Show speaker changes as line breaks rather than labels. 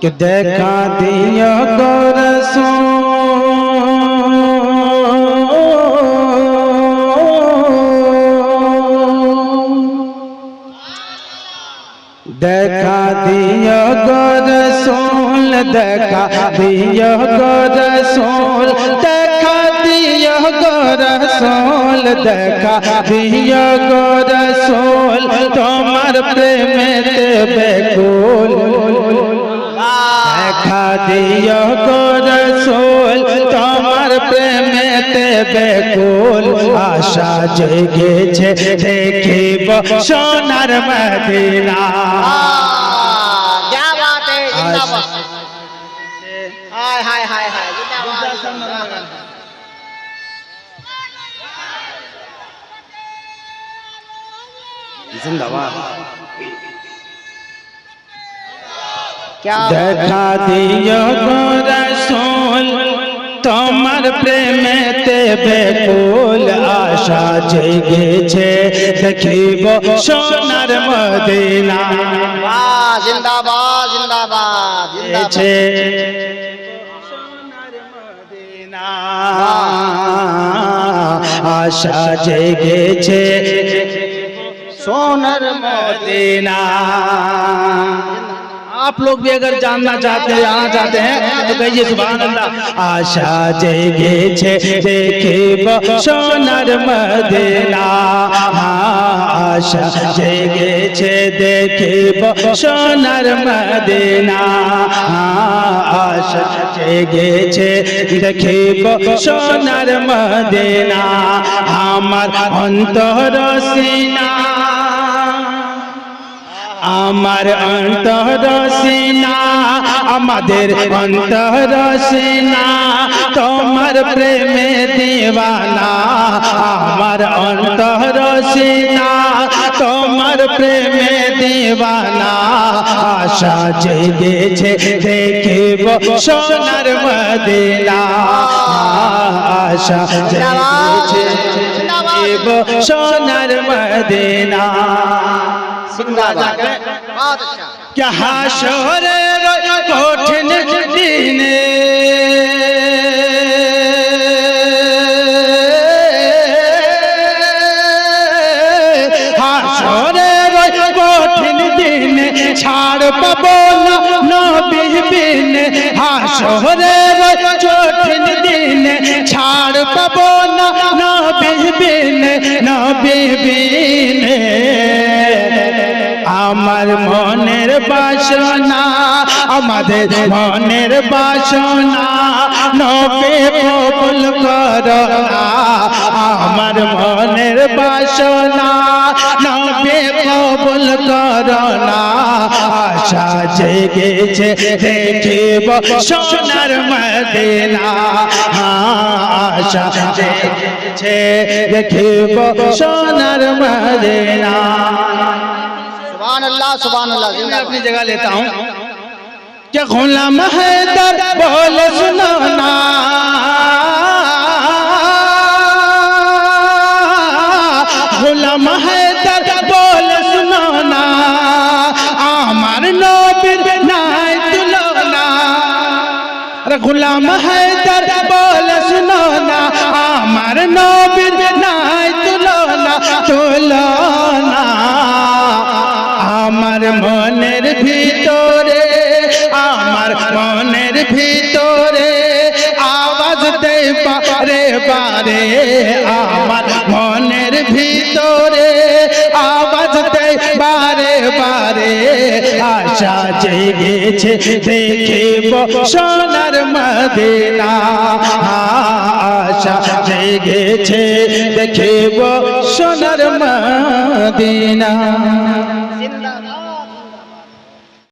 के देखा दिया सो? देखा दिया गो रसूल देखा दिया गो रसूल देखा दिया गो रसूल देखा दिया गो रसूल तुम्हार प्रेम দেখা দিও গো রসুল তোমার প্রেমেতে বেকুল আশা জেগেছে দেখিব সোনার মদিনা
क्या बात है जिंदाबाद हाय हाय हाय हाय जिंदाबाद क्या
দেখা দিও রসুল তোমার প্রেমেতে বেকুল আশা জেগেছে দেখিব সোনার মদিনা
জিন্দাবাদ জিন্দাবাদ
জিন্দাবাদ আশা জেগেছে সোনার মদিনা आप लोग भी अगर जानना चाहते हैं आना चाहते हैं तो कहिए सुबह आशा जगे छे, देखे सोनर मदीना। हाँ, आशा जगे छे, देखे सोनर मदीना। हाँ, आशा जगे छे, देखे सोनर मदीना। हमार अंतर सीना। আমার অন্তর সিনা আমাদের অন্তর সিনা তোমার প্রেমে দিওয়ানা আমার অন্তর সিনা তোমার প্রেমে দিওয়ানা আশা জেগেছে দেখিব সোনার মদিনা। আশা জেগেছে দেখিব সোনার মদিনা।
जिंदाबाद बहुत अच्छा
क्या হাসরের কঠিন দিনে হাসরের কঠিন দিনে ছাড় পাবো না নবী বিনে হাসরের কঠিন দিনে ছাড় পাবো না আমার মনের বাসনা, আমাদের মনের বাসনা, নবে কবুল কর আমার মনের বাসনা, নবে কবুল কর আশা জেগেছে, দেখিব সোনার মদিনা। আশা জেগেছে, দেখিব সোনার মদিনা।
सुभान अल्लाह सुभान अल्लाह
मैं
जिंदाबाद
अपनी जगह लेता हूँ क्या गुलाम हैदर बोल सुनो ना गुलाम हैदर बोल सुनो ना আমার নবীর নাই তুলনা আরে গুলাম হায়দার বল শুনো না আমার নবীর নাই তুলনা তুলনা বারে আমার মনের ভিতরে আওয়াজ বারে বারে, আশা জেগেছে, দেখিব সোনার মদিনা। আশা জেগেছে, দেখিব সোনার মদিনা।